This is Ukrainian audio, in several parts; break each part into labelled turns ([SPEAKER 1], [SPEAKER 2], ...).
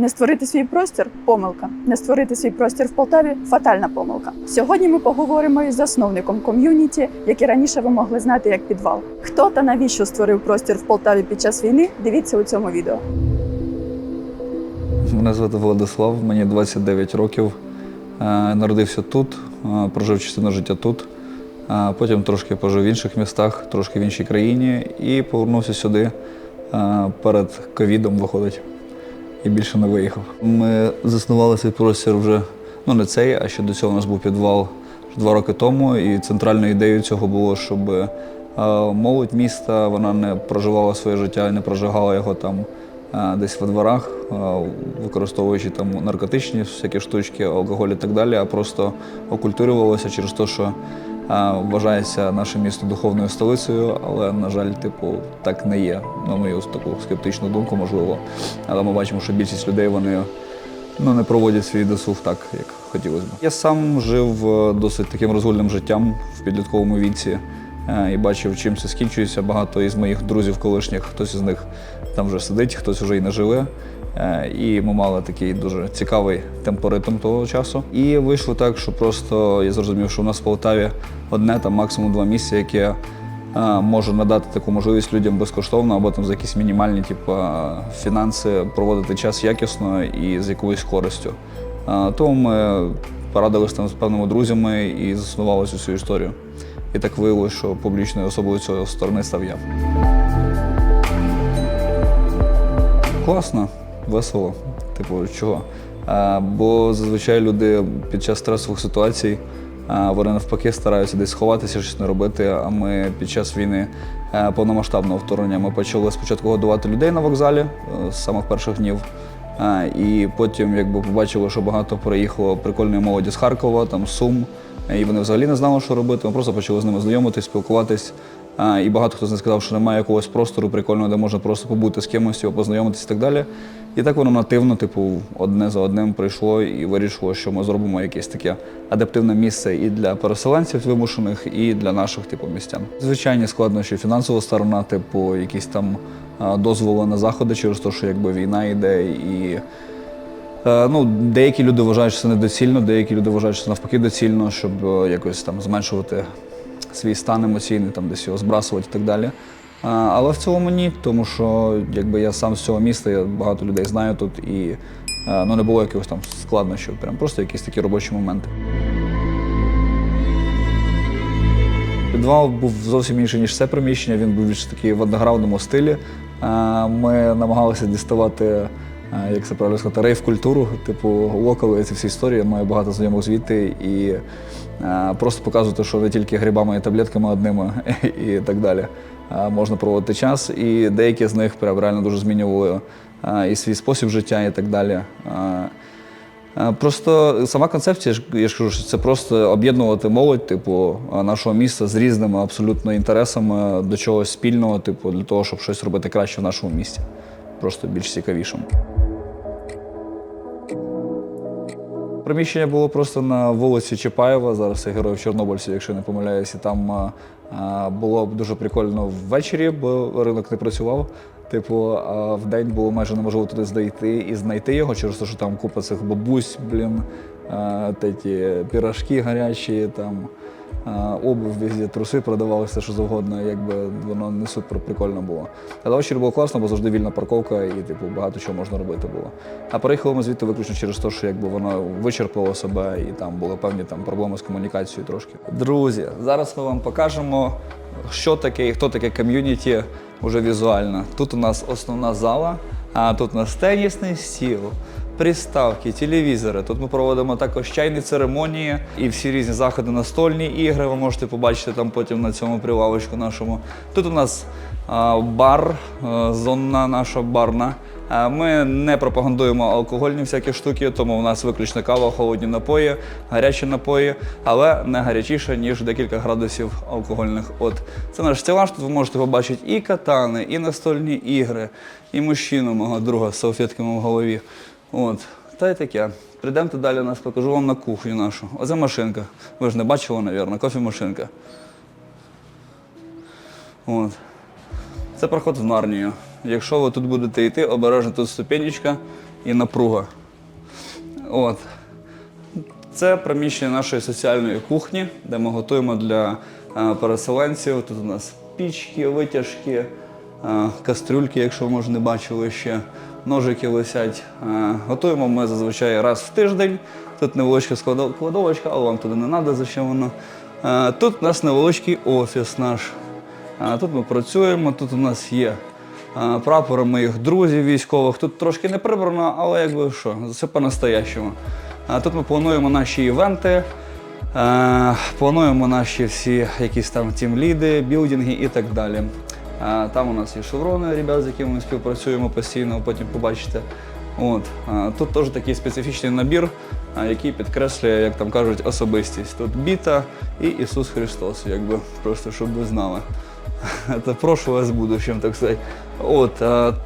[SPEAKER 1] Не створити свій простір помилка. Не створити свій простір в Полтаві фатальна помилка. Сьогодні ми поговоримо із засновником ком'юніті, який раніше ви могли знати як підвал. Хто та навіщо створив простір в Полтаві під час війни? Дивіться у цьому відео.
[SPEAKER 2] Мене звати Владислав, мені 29 років. Е, Народився тут, е, прожив частину життя тут. Е, Потім трошки пожив в інших містах, трошки в іншій країні і повернувся сюди перед ковідом, виходить, і більше не виїхав. Ми заснували цей простір вже, ну не цей, а ще до цього у нас був підвал два роки тому. І центральною ідеєю цього було, щоб е, молодь міста вона не проживала своє життя і не прожигала його там е, десь во дворах, е, використовуючи там наркотичні всякі штучки, алкоголь і так далі, а просто окультурювалося через те, що вважається наше місто духовною столицею, але, на жаль, типу, так не є. На мою таку скептичну думку, можливо. Але ми бачимо, що більшість людей вони ну, не проводять свій досуг так, як хотілося б. Я сам жив е, досить таким розгульним життям в підлітковому віці е, і бачив, чим це скінчується. Багато із моїх друзів колишніх, хтось із них там вже сидить, хтось вже і не живе. Е, І ми мали такий дуже цікавий темпоритм того часу. І вийшло так, що просто я зрозумів, що у нас в Полтаві одне там максимум два місця, яке може надати таку можливість людям безкоштовно або там за якісь мінімальні, типу, фінанси проводити час якісно і з якоюсь користю. Е, Тому ми порадилися там з певними друзями і заснували цю всю історію. І так виявилося, що публічною особою цієї сторони став я. Класно, весело. Типу, чого? А, бо зазвичай люди під час стресових ситуацій а, вони навпаки стараються десь сховатися, щось не робити. А ми під час війни е, повномасштабного вторгнення ми почали спочатку годувати людей на вокзалі е, з самих перших днів. А, І потім, якби побачили, що багато приїхало прикольної молоді з Харкова, там Сум, і вони взагалі не знали, що робити. Ми просто почали з ними знайомитись, спілкуватись. А, І багато хто з них сказав, що немає якогось простору прикольного, де можна просто побути з кимось, його познайомитись і так далі. І так воно нативно, типу, одне за одним прийшло і вирішило, що ми зробимо якесь таке адаптивне місце і для переселенців вимушених, і для наших, типу, містян. Звичайні складнощі, фінансова сторона, типу, якісь там дозволи на заходи через те, що якби війна йде і. Е, Ну, деякі люди вважають, що це недоцільно, деякі люди вважають, що це навпаки доцільно, щоб е, якось там зменшувати свій стан емоційний, там десь його збрасувати і так далі. Але в цілому ні, тому що якби я сам з цього міста, я багато людей знаю тут і ну, не було якихось там складнощів, прям просто якісь такі робочі моменти. Підвал був зовсім інший, ніж це приміщення. Він був більш такий в андеграундному стилі. Ми намагалися діставати, як це правильно сказати, рейв-культуру, типу локали, ці всі історії. Маю багато знайомих звідти і просто показувати, що не тільки грибами і таблетками одними і так далі. Можна проводити час, і деякі з них прям реально дуже змінювали і свій спосіб життя, і так далі. Просто сама концепція, я ж кажу, що це просто об'єднувати молодь, типу, нашого міста з різними абсолютно інтересами до чогось спільного, типу, для того, щоб щось робити краще в нашому місті. Просто більш цікавішим. Приміщення було просто на вулиці Чапаєва, зараз це героїв Чорнобильців, якщо не помиляюся. Там було дуже прикольно ввечері, бо ринок не працював. Типу, а в день було майже неможливо туди знайти і знайти його через те, що там купа цих бабусь, блін, а, ті пірашки гарячі, там обув, везде, труси продавалися, все що завгодно, якби воно не супер прикольно було. Але ввечері було класно, бо завжди вільна парковка і типу, багато чого можна робити було. А переїхали ми звідти виключно через те, що якби воно вичерпало себе і там були певні там проблеми з комунікацією трошки. Друзі, зараз ми вам покажемо, що таке і хто таке ком'юніті уже візуально. Тут у нас основна зала, а тут у нас тенісний стіл. Приставки, телевізори. Тут ми проводимо також чайні церемонії і всі різні заходи, настольні ігри. Ви можете побачити там потім на цьому прилавочку нашому. Тут у нас бар, а, зона наша барна. А, Ми не пропагандуємо алкогольні всякі штуки, тому у нас виключно кава, холодні напої, гарячі напої, але не гарячіше, ніж декілька градусів алкогольних. От це наш стелаж. Тут ви можете побачити і катани, і настольні ігри, і мужчину мого друга з салфетками в голові. От, та й таке. Прийдемте далі, нас покажу вам на кухню нашу. Оце машинка. Ви ж не бачили, мабуть, кофемашинка. От. Це проход в Нарнію. Якщо ви тут будете йти, обережно тут ступенечка, і напруга. От. Це приміщення нашої соціальної кухні, де ми готуємо для е, переселенців. Тут у нас пічки, витяжки, е, кастрюльки, якщо ви може не бачили ще, ножики висять. Е, Готуємо ми зазвичай раз в тиждень. Тут невеличка кладовочка, але вам туди не треба, зачем воно. Е, Тут у нас невеличкий офіс наш. Е, Тут ми працюємо, тут у нас є прапори моїх друзів військових. Тут трошки не прибрано, але якби що, все по-настоящему. Тут ми плануємо наші івенти, плануємо наші всі якісь там тімліди, білдинги і так далі. Там у нас є шеврони, ребят, з якими ми співпрацюємо постійно, потім побачите. От. Тут теж такий специфічний набір, який підкреслює, як там кажуть, особистість. Тут біта і Ісус Христос, якби просто щоб ви знали. Це прошу вас будущим, так сказати. От,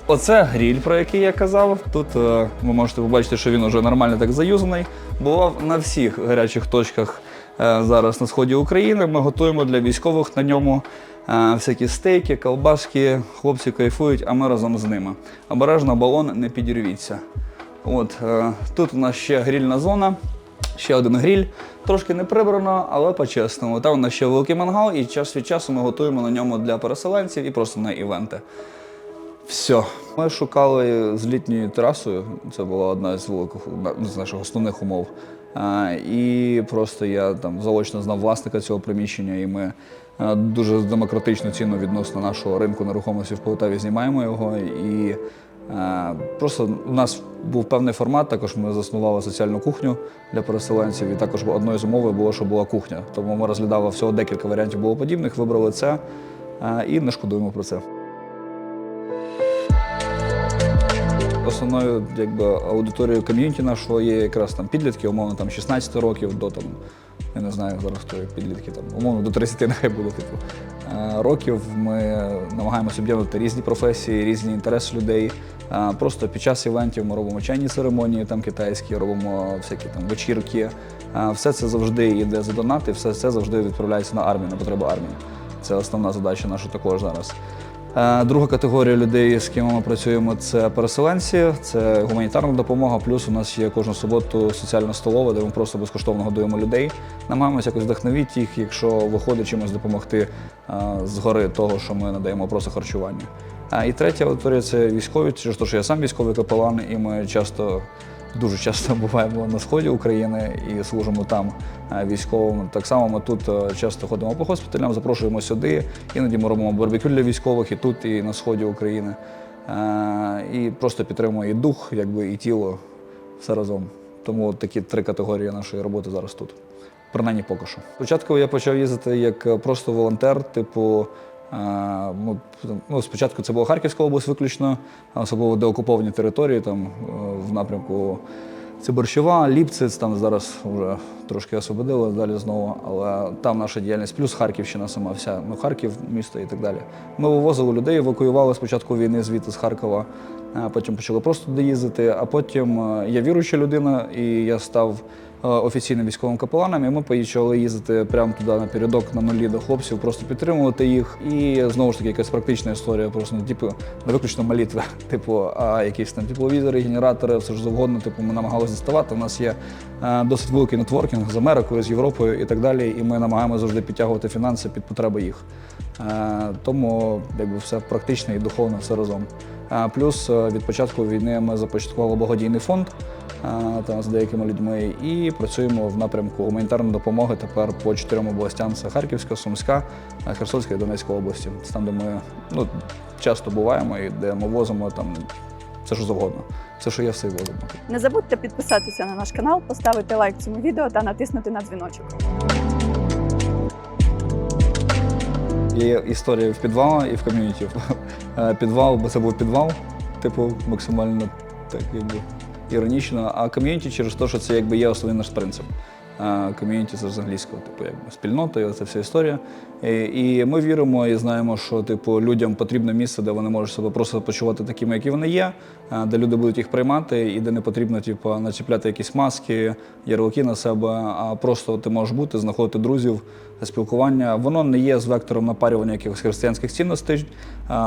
[SPEAKER 2] оце гріль, про який я казав. Тут ви можете побачити, що він вже нормально так заюзаний. Бував на всіх гарячих точках зараз на сході України. Ми готуємо для військових на ньому е, всякі стейки, колбаски. Хлопці кайфують, а ми разом з ними. Обережно балон не підірвіться. От, е, тут у нас ще грільна зона. Ще один гріль, трошки не прибрано, але по-чесному. Там у нас ще великий мангал, і час від часу ми готуємо на ньому для переселенців і просто на івенти. Все. Ми шукали з літньою терасою, це була одна з великих з наших основних умов. І просто я там заочно знав власника цього приміщення, і ми е, дуже демократичну ціну відносно нашого ринку нерухомості в Полтаві знімаємо його. І е, просто у нас був певний формат. Також ми заснували соціальну кухню для переселенців. І також одною з умови було, що була кухня. Тому ми розглядали всього декілька варіантів було подібних, вибрали це е, і не шкодуємо про це. Основною якби, аудиторією ком'юніті нашого є якраз там підлітки, умовно там 16 років до там, я не знаю зараз хто підлітки, там, умовно до 30 нехай буде типу. Е, Років ми намагаємося об'єднати різні професії, різні інтереси людей. Е, Просто під час івентів ми робимо чайні церемонії, там китайські, робимо всякі там вечірки. Е, Все це завжди йде за донати, все це завжди відправляється на армію, на потреби армії. Це основна задача наша також зараз. Е, Друга категорія людей, з ким ми працюємо, це переселенці, це гуманітарна допомога. Плюс у нас є кожну суботу соціальна столова, де ми просто безкоштовно годуємо людей. Намагаємося якось вдохновити їх, якщо виходить чимось допомогти е, згори того, що ми надаємо просто харчування. А І третя аудиторія це військові, що я сам військовий капелан, і ми часто. Дуже часто буваємо на сході України і служимо там е, військовим. Так само ми тут е, часто ходимо по госпіталям, запрошуємо сюди. Іноді ми робимо барбекю для військових і тут, і на сході України. Е, І просто підтримуємо і дух, якби і тіло все разом. Тому такі три категорії нашої роботи зараз тут. Принаймні поки що. Спочатку я почав їздити як просто волонтер, типу. Ну, спочатку це була Харківська область виключно, особливо деокуповані території там е, в напрямку це Борщова, Ліпциц, там зараз вже трошки освободили далі знову, але там наша діяльність, плюс Харківщина сама вся, ну Харків, місто і так далі. Ми вивозили людей, евакуювали спочатку війни звідти з Харкова, потім почали просто туди їздити. А потім е, я віруюча людина, і я став офіційним військовим капеланом, і ми почали їздити прямо туди на передок на нулі до хлопців, просто підтримувати їх. І знову ж таки якась практична історія, просто типу не виключно молитви, типу, а якісь там тепловізори, генератори, все ж завгодно. Типу, ми намагалися діставати. У нас є е, досить великий нетворкінг з Америкою, з Європою і так далі. І ми намагаємося завжди підтягувати фінанси під потреби їх. Е, Тому якби все практично і духовно, все разом. Плюс е, від початку війни ми започаткували благодійний фонд там, з деякими людьми і працюємо в напрямку гуманітарної допомоги тепер по чотирьом областям: це Харківська, Сумська, е, Херсонська і Донецька області. Це там, де ми ну, часто буваємо і де ми возимо там все, що завгодно. Все, що є, все і возимо.
[SPEAKER 1] Не забудьте підписатися на наш канал, поставити лайк цьому відео та натиснути на дзвіночок.
[SPEAKER 2] Є історія в підвалах і в ком'юніті. Е, Підвал, бо це був підвал, типу, максимально так якби іронічно. А ком'юніті через те, що це якби є основний наш принцип. Ком'юніті з англійського, типу, якби спільнота, це вся історія. І, і ми віримо і знаємо, що типу людям потрібне місце, де вони можуть себе просто почувати такими, які вони є, де люди будуть їх приймати, і де не потрібно, типу, начіпляти якісь маски, ярлики на себе, а просто ти можеш бути, знаходити друзів, спілкування. Воно не є з вектором напарювання якихось християнських цінностей,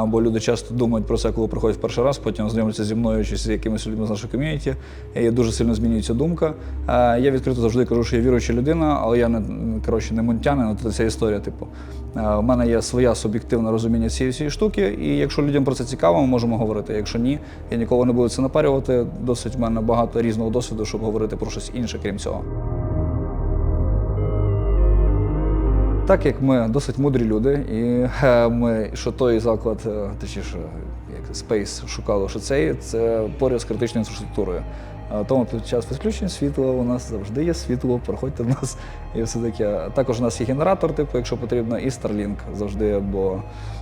[SPEAKER 2] бо люди часто думають про це, коли приходять в перший раз, потім знайомляться зі мною чи з якимись людьми з нашої ком'юніті. І дуже сильно змінюється думка. Я відкрито завжди кажу, що я віруюча людина, але я не коротше не мунтянин, це ця історія. Типу, у мене є своя суб'єктивне розуміння цієї всієї штуки, і якщо людям про це цікаво, ми можемо говорити. Якщо ні, я ніколи не буду це напарювати. Досить в мене багато різного досвіду, щоб говорити про щось інше, крім цього. Так як ми досить мудрі люди, і е, ми що той заклад, е, точніше, як Space шукало, що цей це поряд з критичною інфраструктурою. Тому під час відключення світла у нас завжди є світло, проходьте в нас і все таке. Також у нас є генератор, типу, якщо потрібно, і Starlink завжди. Бо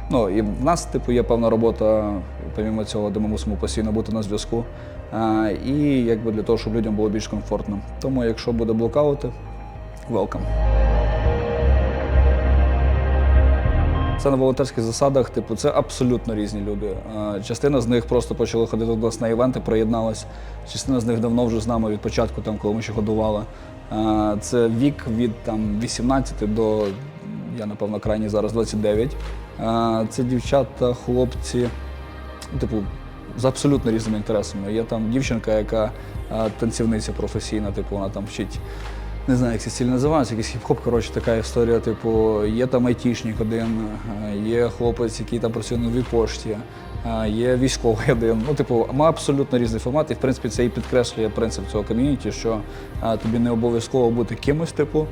[SPEAKER 2] ну і в нас, типу, є певна робота, помімо цього, де ми мусимо постійно бути на зв'язку. І якби для того, щоб людям було більш комфортно. Тому, якщо буде блокаути, welcome. Це на волонтерських засадах, типу, це абсолютно різні люди. Е, Частина з них просто почали ходити до нас на івенти, приєдналась. Частина з них давно вже з нами від початку, там, коли ми ще годували. Е, Це вік від там, 18 до, я напевно, крайній зараз 29. Е, Це дівчата, хлопці, типу, з абсолютно різними інтересами. Є там дівчинка, яка танцівниця професійна, типу, вона там вчить не знаю, як це стиль називається, якийсь хіп-хоп, коротше, така історія. Типу, є там айтішник один, е, є хлопець, який там працює на новій пошті, е, є військовий один. Ну, типу, ми абсолютно різний формат, і в принципі це і підкреслює принцип цього ком'юніті, що е, тобі не обов'язково бути кимось, типу,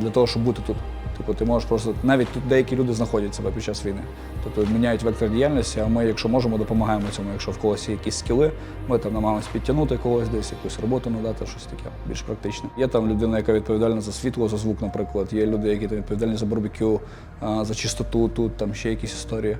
[SPEAKER 2] для того, щоб бути тут. Типу, ти можеш просто навіть тут деякі люди знаходять себе під час війни. Тобто міняють вектор діяльності, а ми, якщо можемо, допомагаємо цьому. Якщо в когось є якісь скіли, ми там намагаємось підтягнути когось десь, якусь роботу надати, щось таке більш практичне. Є там людина, яка відповідальна за світло, за звук, наприклад. Є люди, які там відповідальні за барбекю, за чистоту тут, там ще якісь історії.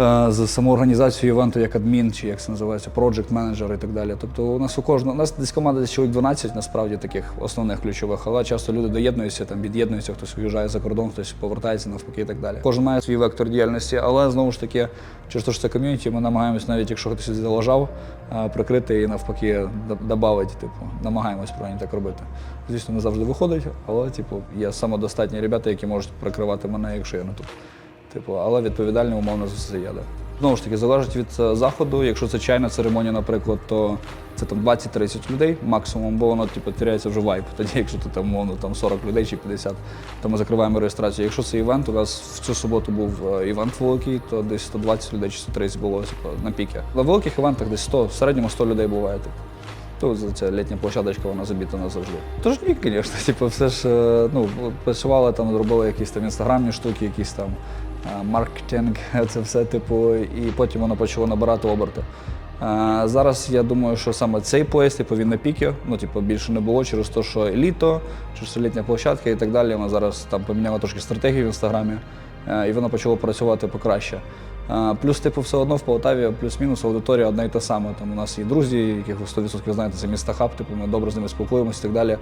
[SPEAKER 2] Е, за саму організацію івенту як адмін, чи як це називається, проджект менеджер і так далі. Тобто у нас у кожного у нас десь команда десь чоловік 12 насправді таких основних ключових, але часто люди доєднуються, там від'єднуються, хтось виїжджає за кордон, хтось повертається навпаки і так далі. Кожен має свій вектор діяльності, але знову ж таки, через те, що це ком'юніті, ми намагаємось, навіть якщо хтось залажав, е, прикрити і навпаки додати, типу, намагаємось принаймні так робити. Звісно, не завжди виходить, але типу, є самодостатні ребята, які можуть прикривати мене, якщо я не тут. Типу, але відповідальний умовно за все є. Знову ж таки, залежить від е, заходу. Якщо це чайна церемонія, наприклад, то це там 20-30 людей максимум, бо воно типу, теряється вже вайп. Тоді, якщо ти там умовно там 40 людей чи 50, то ми закриваємо реєстрацію. Якщо це івент, у нас в цю суботу був е, івент великий, то десь 120 людей чи 130 було типу, на піки. На великих івентах десь 100, в середньому 100 людей буває. Типу. Тут ця літня площадочка, вона забита назавжди. Тож ні, звісно, типу, все ж е, ну, працювали там, робили якісь там інстаграмні штуки, якісь там маркетинг, це все, типу, і потім воно почало набирати оберти. Зараз я думаю, що саме цей поїзд, типу, він на піки, ну, типу, більше не було через те, що літо, через літня площадка і так далі. Ми зараз там поміняли трошки стратегію в інстаграмі, і воно почало працювати покраще. Плюс, типу, все одно в Полтаві плюс-мінус аудиторія одна і та сама. Там у нас є друзі, яких ви 100% знаєте, це міста хаб, типу, ми добре з ними спілкуємося і так далі.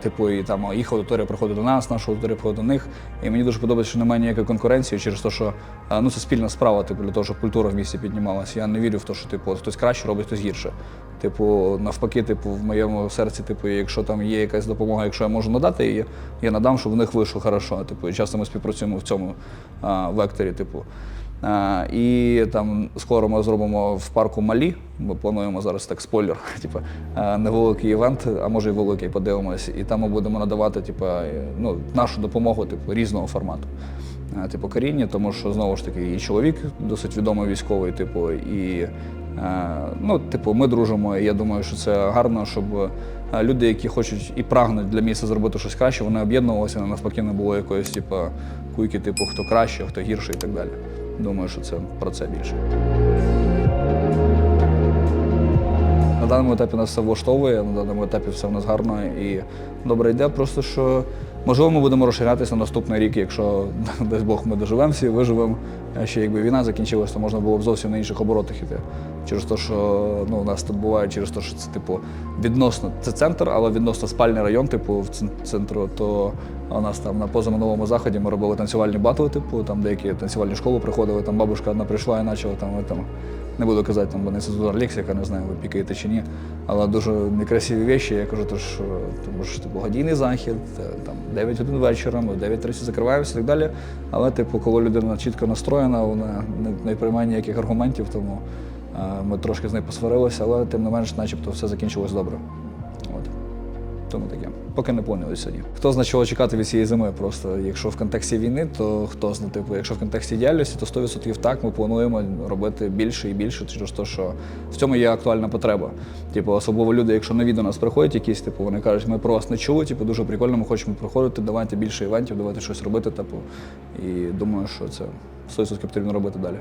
[SPEAKER 2] Типу, і там їх аудиторія приходить до нас, наша аудиторія приходить до них. І мені дуже подобається, що немає ніякої конкуренції через те, що ну, це спільна справа, типу, для того, щоб культура в місті піднімалася. Я не вірю в те, що типу, хтось краще робить, хтось гірше. Типу, навпаки, типу, в моєму серці, типу, якщо там є якась допомога, якщо я можу надати її, я надам, щоб в них вийшло хорошо. Типу, і часто ми співпрацюємо в цьому а, векторі. Типу. І там скоро ми зробимо в парку Малі. Ми плануємо зараз так спойлер, типу, невеликий івент, а може і великий, подивимось. І там ми будемо надавати типу, ну, нашу допомогу типу, різного формату. Типу Каріні, тому що знову ж таки і чоловік досить відомий військовий, типу, і ну, типу, ми дружимо. І я думаю, що це гарно, щоб люди, які хочуть і прагнуть для міста зробити щось краще, вони об'єднувалися, навпаки не було якоїсь типу, куйки, типу, хто краще, хто гірше і так далі. Думаю, що це про це більше. На даному етапі нас все влаштовує, на даному етапі все в нас гарно і добре йде. Просто що Можливо, ми будемо розширятися на наступний рік, якщо дасть Бог ми доживемо всі, виживемо. Ще якби війна закінчилася, то можна було б зовсім на інших оборотах іти. Через те, що ну, у нас тут буває, через те, що це типу відносно це центр, але відносно спальний район, типу, в цен- центру, то у нас там на позаминулому заході ми робили танцювальні батли, типу, там деякі танцювальні школи приходили, там бабушка одна прийшла і почала там, там не буду казати, там, бо не лексика, не знаю, ви пікаєте чи ні. Але дуже некрасиві речі. Я кажу, то що тому що типу, годинний захід, е, там 9 годин вечора, ми в 9.30 закриваємося і так далі. Але, типу, коли людина чітко настроєна, вона не, не приймає ніяких аргументів, тому е, ми трошки з нею посварилися, але тим не менш, начебто, все закінчилось добре. От. Тому таке. Поки не поняли сьогодні. Хто знає, чого чекати від цієї зими? Просто якщо в контексті війни, то хто знає, типу, якщо в контексті діяльності, то 100% так ми плануємо робити більше і більше, через те, що в цьому є актуальна потреба. Типу, особливо люди, якщо нові до нас приходять, якісь, типу, вони кажуть, ми про вас не чули, типу, дуже прикольно, ми хочемо проходити, давайте більше івентів, давайте щось робити. Типу, і думаю, що це 100% потрібно робити далі.